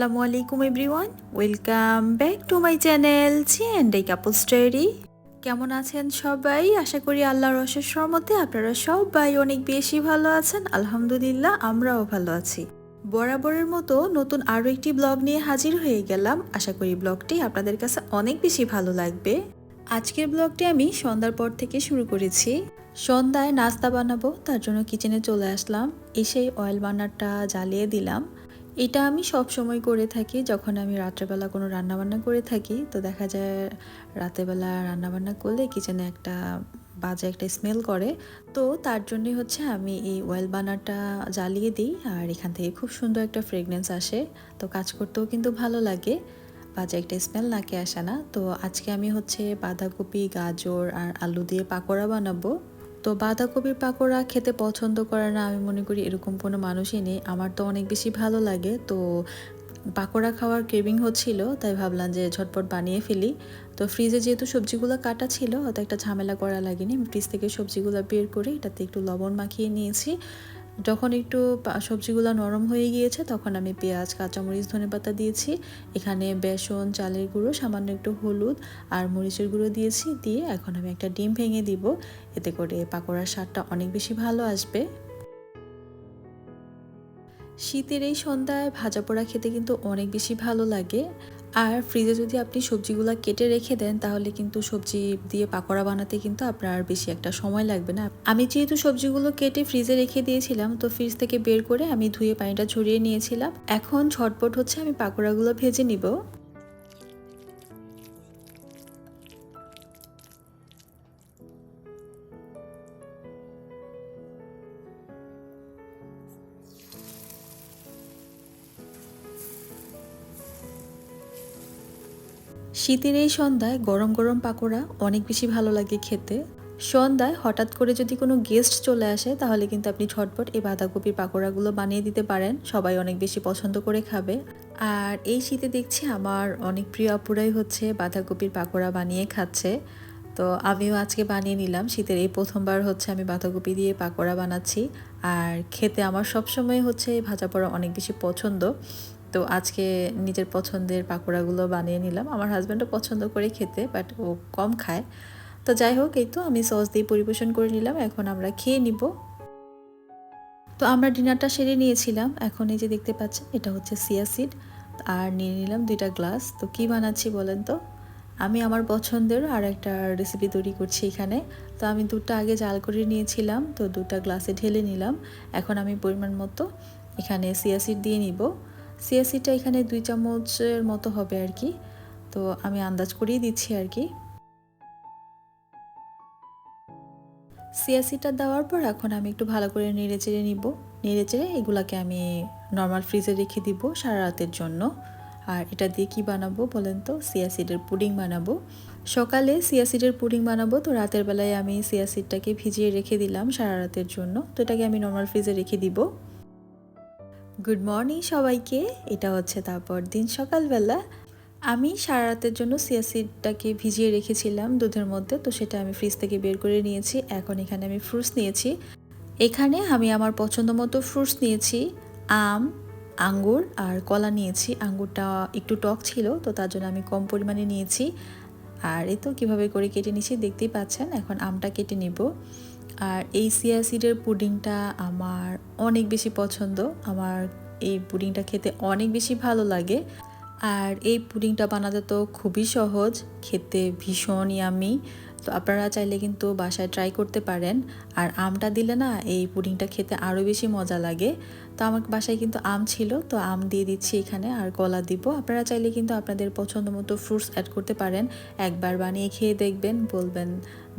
আসসালামু আলাইকুম everyone welcome back to my channel C and এই কাপল স্টোরি কেমন আছেন সবাই? আশা করি আল্লাহর অশেষ মধ্যে আপনারা সবাই অনেক বেশি ভালো আছেন। আলহামদুলিল্লাহ, আমরাও ভালো আছি। বরাবরের মতো নতুন আরও একটি ব্লগ নিয়ে হাজির হয়ে গেলাম। আশা করি ব্লগটি আপনাদের কাছে অনেক বেশি ভালো লাগবে। আজকের ব্লগটি আমি সন্ধ্যার পর থেকে শুরু করেছি। সন্ধ্যায় নাস্তা বানাবো, তার জন্য কিচেনে চলে আসলাম। এসেই অয়েল বার্নারটা জ্বালিয়ে দিলাম। এটা আমি সব সময় করে থাকি, যখন আমি রাত্রেবেলা কোনো রান্নাবান্না করে থাকি, তো দেখা যায় রাতেরবেলা রান্নাবান্না করলে কিচেনে একটা বাজে একটা স্মেল করে। তো তার জন্যই হচ্ছে আমি এই অয়েল বানারটা জ্বালিয়ে দিই, আর এখান থেকে খুব সুন্দর একটা ফ্রেগনেন্স আসে। তো কাজ করতেও কিন্তু ভালো লাগে, বাজে একটা স্মেল নাকে আসে না। তো আজকে আমি হচ্ছে বাঁধাকপি, গাজর, আর আলু দিয়ে পাকোড়া বানাবো। তো বাঁধাকপির পাকোড়া খেতে পছন্দ করে না, আমি মনে করি এরকম কোনো মানুষই নেই। আমার তো অনেক বেশি ভালো লাগে। তো পাকোড়া খাওয়ার ক্রেভিং হচ্ছিল, তাই ভাবলাম যে ঝটপট বানিয়ে ফেলি। তো ফ্রিজে যেহেতু সবজিগুলো কাটা ছিল অত একটা ঝামেলা করা লাগেনি। ফ্রিজ থেকে সবজিগুলো বের করে এটাতে একটু লবণ মাখিয়ে নিয়েছি। যখন একটু সবজিগুলো নরম হয়ে গিয়েছে, তখন আমি পেঁয়াজ, কাঁচামরিচ, ধনে পাতা দিয়েছি। এখানে বেসন, চালের গুঁড়ো, সামান্য একটু হলুদ আর মরিচের গুঁড়ো দিয়েছি। দিয়ে এখন আমি একটা ডিম ভেঙে দিব। এতে করে পাকোড়ার স্বাদটা অনেক বেশি ভালো আসবে। শীতের এই সন্ধ্যায় ভাজা পোড়া খেতে কিন্তু অনেক বেশি ভালো লাগে। আর ফ্রিজে যদি আপনি সবজিগুলো কেটে রেখে দেন, তাহলে কিন্তু সবজি দিয়ে পাকোড়া বানাতে কিন্তু আপনার বেশি একটা সময় লাগবে না। আমি যেহেতু সবজিগুলো কেটে ফ্রিজে রেখে দিয়েছিলাম, তো ফ্রিজ থেকে বের করে আমি ধুয়ে পানিটা ঝরিয়ে নিয়েছিলাম। এখন ছটপট হচ্ছে আমি পাকোড়াগুলো ভেজে নিব। শীতের এই সন্ধ্যায় গরম গরম পাকোড়া অনেক বেশি ভালো লাগে খেতে। সন্ধ্যায় হঠাৎ করে যদি কোনো গেস্ট চলে আসে, তাহলে কিন্তু আপনি ঝটপট এই বাঁধাকপির পাকোড়াগুলো বানিয়ে দিতে পারেন। সবাই অনেক বেশি পছন্দ করে খাবে। আর এই শীতে দেখছি আমার অনেক প্রিয় আপুরাই হচ্ছে বাঁধাকপির পাকোড়া বানিয়ে খাচ্ছে। তো আমিও আজকে বানিয়ে নিলাম। শীতের এই প্রথমবার হচ্ছে আমি বাঁধাকপি দিয়ে পাকোড়া বানাচ্ছি। আর খেতে আমার সবসময় হচ্ছে ভাজা পোড়া অনেক বেশি পছন্দ। তো আজকে নিজের পছন্দের পাকোড়াগুলো বানিয়ে নিলাম। আমার হাজব্যান্ডও পছন্দ করে খেতে বাট ও কম খায়। তো যাই হোক, এই তো আমি সস দিয়ে পরিবেশন করে নিলাম, এখন আমরা খেয়ে নিব। তো আমরা ডিনারটা সেরে নিয়েছিলাম। এখন এই যে দেখতে পাচ্ছেন, এটা হচ্ছে সিয়াসিড আর নিয়ে নিলাম দুইটা গ্লাস তো কি বানাচ্ছি বলেন তো? আমি আমার পছন্দের আর একটা রেসিপি তৈরি করছি এখানে। তো আমি দুধটা আগে জাল করে নিয়েছিলাম, তো দুটা গ্লাসে ঢেলে নিলাম। এখন আমি পরিমাণ মতো এখানে সিয়াসিড দিয়ে নিব। সিয়াসিটা এখানে দুই চামচের মতো হবে আর কি। তো আমি আন্দাজ করেই দিচ্ছি আর কি। সিয়াসিটা দেওয়ার পর এখন আমি একটু ভালো করে নেড়ে চেড়ে নিব। নেড়ে চেড়ে এগুলাকে আমি নর্মাল ফ্রিজে রেখে দিব সারা রাতের জন্য। আর এটা দিয়ে কী বানাবো বলেন তো? সিয়াসিডের পুডিং বানাবো। সকালে সিয়াসিডের পুডিং বানাবো তো রাতের বেলায় আমি সিয়াসিডটাকে ভিজিয়ে রেখে দিলাম সারা রাতের জন্য। তো এটাকে আমি নর্মাল ফ্রিজে রেখে দিব। গুড মর্নিং সবাইকে। এটা হচ্ছে তারপর দিন সকালবেলা। আমি সারা রাতের জন্য সিয়াসিডটাকে ভিজিয়ে রেখেছিলাম দুধের মধ্যে, তো সেটা আমি ফ্রিজ থেকে বের করে নিয়েছি। এখন এখানে আমি ফ্রুটস নিয়েছি। এখানে আমি আমার পছন্দ মতো ফ্রুটস নিয়েছি। আম, আঙ্গুর আর কলা নিয়েছি। আঙ্গুরটা একটু টক ছিল, তো তার জন্য আমি কম পরিমাণে নিয়েছি। আর এ তো কীভাবে করে কেটে নিয়েছি দেখতেই পাচ্ছেন, এখন আমটা কেটে নিব। আর এই সিয়াসিডের পুডিংটা আমার অনেক বেশি পছন্দ। আমার এই পুডিংটা খেতে অনেক বেশি ভালো লাগে। আর এই পুডিংটা বানাতে তো খুবই সহজ, খেতে ভীষণ ইয়ামি তো আপনারা চাইলে কিন্তু বাসায় ট্রাই করতে পারেন। আর আমটা দিলে না, এই পুডিংটা খেতে আরও বেশি মজা লাগে। তো আমার বাসায় কিন্তু আম ছিল, তো আম দিয়ে দিচ্ছি এখানে আর কলা দিব। আপনারা চাইলে কিন্তু আপনাদের পছন্দ মতো ফ্রুটস অ্যাড করতে পারেন। একবার বানিয়ে খেয়ে দেখবেন, বলবেন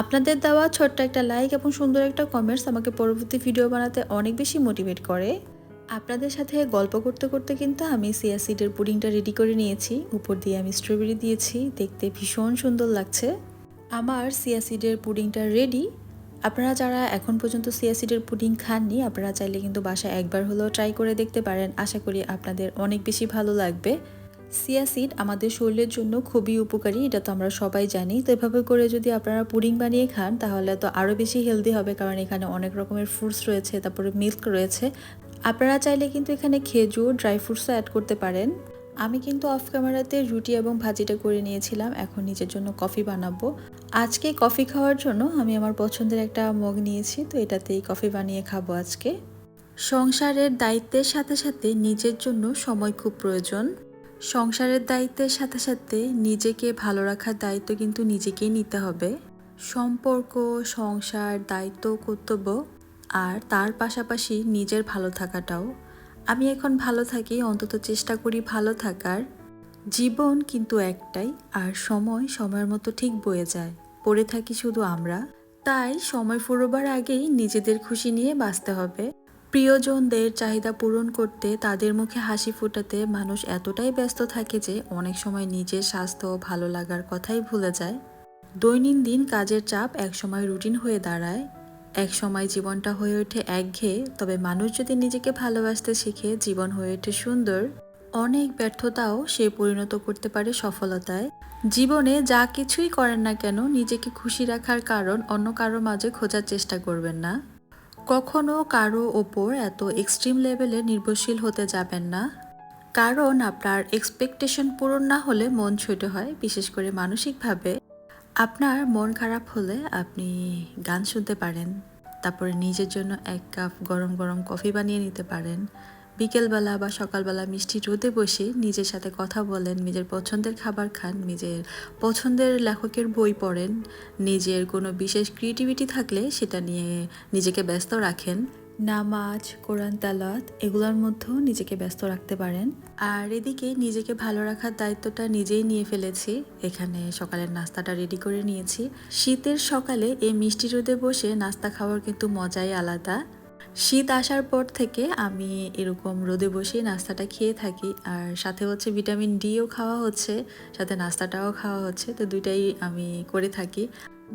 আপনাদের দেওয়া ছোট্ট একটা লাইক এবং সুন্দর একটা কমেন্টস আমাকে পরবর্তী ভিডিও বানাতে অনেক বেশি মোটিভেট করে। আপনাদের সাথে গল্প করতে করতে কিন্তু আমি সিয়া সিডের পুডিংটা রেডি করে নিয়েছি। উপর দিয়ে আমি স্ট্রবেরি দিয়েছি। দেখতে ভীষণ সুন্দর লাগছে। আমার সিয়া সিডের পুডিংটা রেডি আপনারা যারা এখন পর্যন্ত সিয়া সিডের পুডিং খাননি, আপনারা চাইলে কিন্তু বাসায় একবার হলেও ট্রাই করে দেখতে পারেন। আশা করি আপনাদের অনেক বেশি ভালো লাগবে। সিয়া সিড আমাদের শরীরের জন্য খুবই উপকারী, এটা তো আমরা সবাই জানি। তো এভাবে করে যদি আপনারা পুডিং বানিয়ে খান, তাহলে তো আরও বেশি হেলদি হবে, কারণ এখানে অনেক রকমের ফ্রুটস রয়েছে, তারপরে মিল্ক রয়েছে। আপনারা চাইলে কিন্তু এখানে খেজুর ড্রাই ফ্রুটসও অ্যাড করতে পারেন। আমি কিন্তু অফ ক্যামেরাতে রুটি এবং ভাজিটা করে নিয়েছিলাম, এখন নিজের জন্য কফি বানাবো। আজকে কফি খাওয়ার জন্য আমি আমার পছন্দের একটা মগ নিয়েছি, তো এটাতেই কফি বানিয়ে খাব আজকে। সংসারের দায়িত্বের সাথে সাথে নিজের জন্য সময় খুব প্রয়োজন। সংসারের দায়িত্বের সাথে সাথে নিজেকে ভালো রাখার দায়িত্ব কিন্তু নিজেকেই নিতে হবে। সম্পর্ক, সংসার, দায়িত্ব, কর্তব্য আর তার পাশাপাশি নিজের ভালো থাকাটাও। আমি এখন ভালো থাকি, অন্তত চেষ্টা করি ভালো থাকার। জীবন কিন্তু একটাই আর সময় সময়ের মতো ঠিক বয়ে যায়। পড়ে থাকি শুধু আমরা। তাই সময় ফুরোবার আগেই নিজেদের খুশি নিয়ে বাঁচতে হবে। প্রিয়জনদের চাহিদা পূরণ করতে তাদের মুখে হাসি ফোটাতে মানুষ এতটাই ব্যস্ত থাকে যে অনেক সময় নিজের স্বাস্থ্য ভালো লাগার কথাই ভুলে যায়। দৈনন্দিন কাজের চাপ একসময় রুটিন হয়ে দাঁড়ায় এক সময় জীবনটা হয়ে ওঠে একঘেয়ে। তবে মানুষ যদি নিজেকে ভালোবাসতে শিখে, জীবন হয়ে ওঠে সুন্দর। অনেক ব্যর্থতাও সে পরিণত করতে পারে সফলতায়। জীবনে যা কিছুই করেন না কেন, নিজেকে খুশি রাখার কারণ অন্য কারও মাঝে খোঁজার চেষ্টা করবেন না। কখনো কারও ওপর এত এক্সট্রিম লেভেলে নির্ভরশীল হতে যাবেন না। কারণ আপনার এক্সপেকটেশন পূরণ না হলে মন ছোট হয়, বিশেষ করে মানসিকভাবে। আপনার মন খারাপ হলে আপনি গান শুনতে পারেন, তারপরে নিজের জন্য এক কাপ গরম গরম কফি বানিয়ে নিতে পারেন। বিকেলবেলা বা সকালবেলা মিষ্টি রোদে বসে নিজের সাথে কথা বলেন, নিজের পছন্দের খাবার খান, নিজের পছন্দের লেখকের বই পড়েন, নিজের কোনো বিশেষ ক্রিয়েটিভিটি থাকলে সেটা নিয়ে নিজেকে ব্যস্ত রাখেন। নামাজ, কোরআন তালাত এগুলোর মধ্যেও নিজেকে ব্যস্ত রাখতে পারেন। আর এদিকে নিজেকে ভালো রাখার দায়িত্বটা নিজেই নিয়ে ফেলেছি। এখানে সকালের নাস্তাটা রেডি করে নিয়েছি। শীতের সকালে এই মিষ্টি রোদে বসে নাস্তা খাওয়ার কিন্তু মজাই আলাদা। শীত আসার পর থেকে আমি এরকম রোদে বসে নাস্তাটা খেয়ে থাকি। আর সাথে হচ্ছে ভিটামিন ডিও খাওয়া হচ্ছে, সাথে নাস্তাটাও খাওয়া হচ্ছে, তো দুইটাই আমি করে থাকি।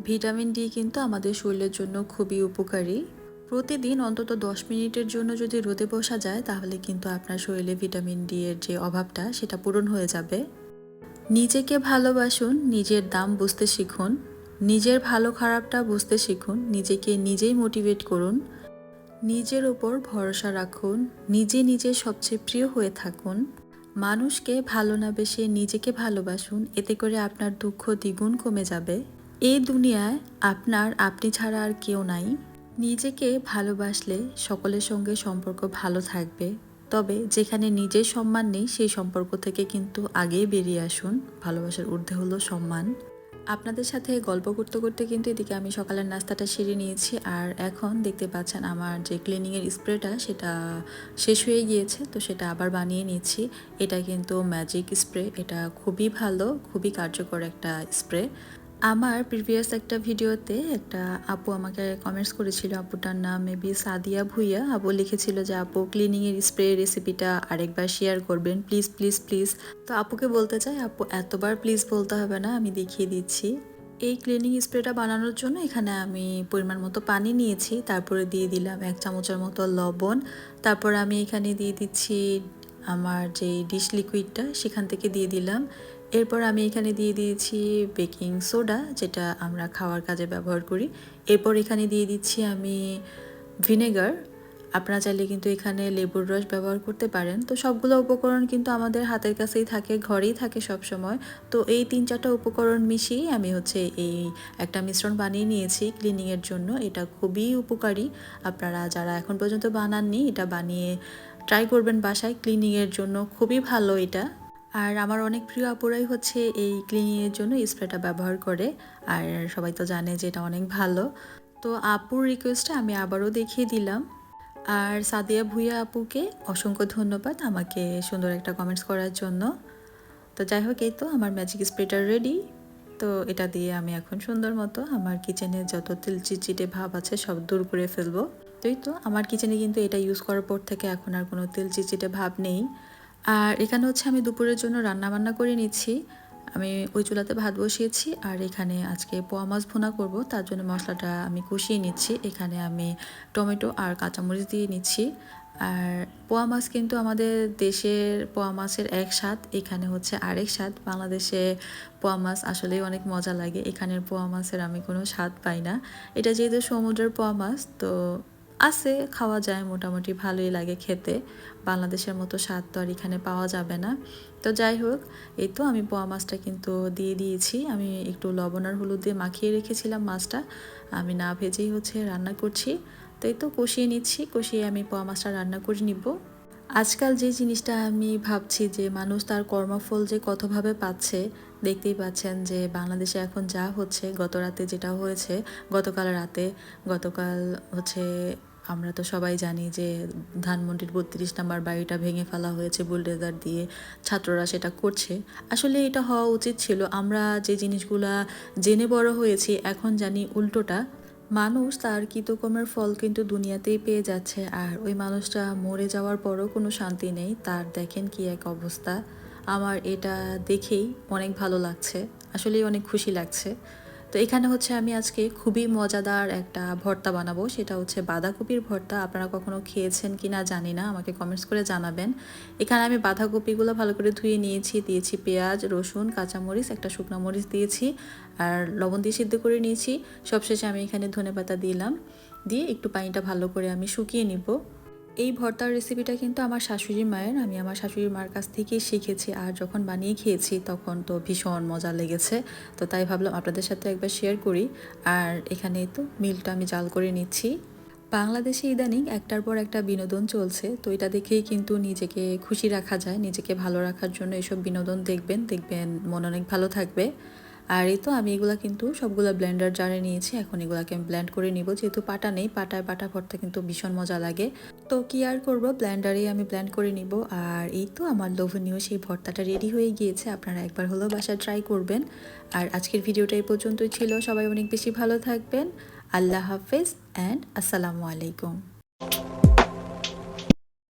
ভিটামিন ডি কিন্তু আমাদের শরীরের জন্য খুবই উপকারী। প্রতিদিন অন্তত দশ মিনিটের জন্য যদি রোদে বসা যায়, তাহলে কিন্তু আপনার শরীরে ভিটামিন ডি এর যে অভাবটা, সেটা পূরণ হয়ে যাবে। নিজেকে ভালোবাসুন, নিজের দাম বুঝতে শিখুন। নিজের ভালো খারাপটা বুঝতে শিখুন, নিজেকে নিজেই মোটিভেট করুন। নিজের ওপর ভরসা রাখুন, নিজে নিজে সবচেয়ে প্রিয় হয়ে থাকুন। মানুষকে ভালো না বেসে নিজেকে ভালোবাসুন, এতে করে আপনার দুঃখ দ্বিগুণ কমে যাবে। এই দুনিয়ায় আপনার, আপনি ছাড়া আর কেউ নাই। নিজেকে ভালোবাসলে সকলের সঙ্গে সম্পর্ক ভালো থাকবে। তবে যেখানে নিজের সম্মান নেই, সেই সম্পর্ক থেকে কিন্তু আগেই বেরিয়ে আসুন। ভালোবাসার ঊর্ধ্বে হলো সম্মান। আপনাদের সাথে গল্প করতে করতে কিন্তু এদিকে আমি সকালের নাস্তাটা সেরে নিয়েছি আর এখন দেখতে পাচ্ছেন আমার যে ক্লিনিংয়ের স্প্রেটা সেটা শেষ হয়ে গিয়েছে, তো সেটা আবার বানিয়ে নিচ্ছি। এটা কিন্তু ম্যাজিক স্প্রে এটা খুবই ভালো, খুবই কার্যকর একটা স্প্রে আমার প্রিভিয়াস একটা ভিডিওতে একটা আপু আমাকে কমেন্টস করেছিল, আপুটার নাম মেবি সাদিয়া ভুইয়া। আপু লিখেছিল যে, আপু ক্লিনিংয়ের স্প্রে রেসিপিটা আরেকবার শেয়ার করবেন। প্লিজ প্লিজ প্লিজ তো আপুকে বলতে চাই, আপু, এতবার প্লিজ বলতে হবে না, আমি দেখিয়ে দিচ্ছি। এই ক্লিনিং স্প্রেটা বানানোর জন্য এখানে আমি পরিমাণ মতো পানি নিয়েছি, তারপরে দিয়ে দিলাম এক চামচের মতো লবণ। তারপর আমি এখানে দিয়ে দিচ্ছি আমার যে ডিশ লিকুইডটা সেখান থেকে দিয়ে দিলাম। এরপর আমি এখানে দিয়ে দিয়েছি বেকিং সোডা, যেটা আমরা খাওয়ার কাজে ব্যবহার করি। এরপর এখানে দিয়ে দিচ্ছি আমি ভিনেগার। আপনারা চাইলে কিন্তু এখানে লেবুর রস ব্যবহার করতে পারেন। তো সবগুলো উপকরণ কিন্তু আমাদের হাতের কাছেই থাকে, ঘরেই থাকে সব সময় তো এই তিন চারটা উপকরণ মিশিয়েই আমি হচ্ছে এই একটা মিশ্রণ বানিয়ে নিয়েছি ক্লিনিংয়ের জন্য। এটা খুবই উপকারী। আপনারা যারা এখন পর্যন্ত বানাননি, এটা বানিয়ে ট্রাই করবেন বাসায় ক্লিনিংয়ের জন্য। খুবই ভালো এটা। আর আমার অনেক প্রিয় আপুরাই হচ্ছে এই ক্লিনিংয়ের জন্য স্প্রেটা ব্যবহার করে। আর সবাই তো জানে যে এটা অনেক ভালো। তো আপুর রিকোয়েস্টটা আমি আবারও দেখিয়ে দিলাম। আর সাদিয়া ভুইয়া আপুকে অসংখ্য ধন্যবাদ আমাকে সুন্দর একটা কমেন্টস করার জন্য। তো যাই হোক, এই তো আমার ম্যাজিক স্প্রেটা রেডি তো এটা দিয়ে আমি এখন সুন্দর মতো আমার কিচেনে যত তিল চিটচিটে ভাব আছে সব দূর করে ফেলব। তো এই তো, আমার কিচেনে কিন্তু এটা ইউজ করার পর থেকে এখন আর কোনো তেল চিচিটে ভাব নেই। আর এখানে হচ্ছে আমি দুপুরের জন্য রান্না বান্না করে নিচ্ছি। আমি ওই চুলাতে ভাত বসিয়েছি আর এখানে আজকে পোয়া মাছ ভুনা করব, তার জন্য মশলাটা আমি কষিয়ে নিচ্ছি। এখানে আমি টমেটো আর কাঁচামরিচ দিয়ে নিচ্ছি। আর পোয়া মাছ কিন্তু আমাদের দেশের পোয়া মাছের এক স্বাদ, এখানে হচ্ছে আরেক স্বাদ। বাংলাদেশে পোয়া মাছ আসলেই অনেক মজা লাগে। এখানের পোয়া মাছের আমি কোনো স্বাদ পাই না। এটা যেহেতু সমুদ্রের পোয়া মাছ, তো আছে, খাওয়া যায় মোটামুটি ভালোই লাগে খেতে। বাংলাদেশের মতো স্বাদ তো আর এখানে পাওয়া যাবে না। তো যাই হোক, এই তো আমি পোয়া মাছটা কিন্তু দিয়ে দিয়েছি। আমি একটু লবণ আর হলুদ দিয়ে মাখিয়ে রেখেছিলাম মাছটা। আমি না ভেজেই হচ্ছে রান্না করছি। তো এই তো কষিয়ে নিচ্ছি, কষিয়ে আমি পোয়া মাছটা রান্না করে নিব। আজকাল যে জিনিসটা আমি ভাবছি যে মানুষ তার কর্মফল যে কতভাবে পাচ্ছে, দেখতেই পাচ্ছেন যে বাংলাদেশে এখন যা হচ্ছে, গত রাতে যেটা হয়েছে, গতকাল রাতে, গতকাল হচ্ছে আমরা তো সবাই জানি যে ধানমন্ডির বত্রিশ নাম্বার বাড়িটা ভেঙে ফেলা হয়েছে বুলডেজার দিয়ে, ছাত্ররা সেটা করছে। আসলে এটা হওয়া উচিত ছিল। আমরা যে জিনিসগুলা জেনে বড় হয়েছি, এখন জানি উল্টোটা। মানুষ তার কৃতকর্মের ফল কিন্তু দুনিয়াতেই পেয়ে যাচ্ছে। আর ওই মানুষটা মরে যাওয়ার পরও কোনো শান্তি নেই। তার দেখেন কি এক অবস্থা। আমার এটা দেখেই অনেক ভালো লাগছে। আসলেই অনেক খুশি লাগছে। তো এখানে হচ্ছে আমি আজকে খুবই মজাদার একটা ভর্তা বানাবো। সেটা হচ্ছে বাঁধাকপির ভর্তা। আপনারা কখনো খেয়েছেন কি না জানি না, আমাকে কমেন্টস করে জানাবেন। এখানে আমি বাঁধাকপিগুলো ভালো করে ধুয়ে নিয়েছি, দিয়েছি পেঁয়াজ, রসুন, কাঁচামরিচ, একটা শুকনো মরিচ দিয়েছি আর লবণ দিয়ে সিদ্ধ করে নিয়েছি। সবশেষে আমি এখানে ধনে পাতা দিলাম। দিয়ে একটু পানিটা ভালো করে আমি শুকিয়ে নিব। এই ভর্তার রেসিপিটা কিন্তু আমার শাশুড়ি মায়ের, আমি আমার শাশুড়ি মার কাছ থেকেই শিখেছি। আর যখন বানিয়ে খেয়েছি, তখন তো ভীষণ মজা লেগেছে। তো তাই ভাবলাম আপনাদের সাথে একবার শেয়ার করি। আর এখানে তো মিলটা আমি জাল করে নিচ্ছি। বাংলাদেশে ইদানিং একটার পর একটা বিনোদন চলছে। তো এটা দেখেই কিন্তু নিজেকে খুশি রাখা যায়। নিজেকে ভালো রাখার জন্য এসব বিনোদন দেখবেন। দেখবেন মন অনেক ভালো থাকবে। আর এই তো আমি এগুলা কিন্তু সবগুলো ব্লেন্ডার জারে নিয়েছি, এখন এগুলাকে আমি ব্লেন্ড করে নিব। যেহেতু পাটা নেই, পাটায় পাটা ভরতে কিন্তু ভীষণ মজা লাগে। তো কি আর করব? ব্লেন্ডারেই আমি ব্লেন্ড করে নিব। আর এই তো আমার লোভনীয় সেই ভর্তাটা রেডি হয়ে গিয়েছে। আপনারা একবার হলেও বাসায় ট্রাই করবেন। আর আজকের ভিডিওটা এই পর্যন্তই ছিল। সবাই অনেক বেশি ভালো থাকবেন। আল্লাহ হাফেজ অ্যান্ড আসসালামু আলাইকুম।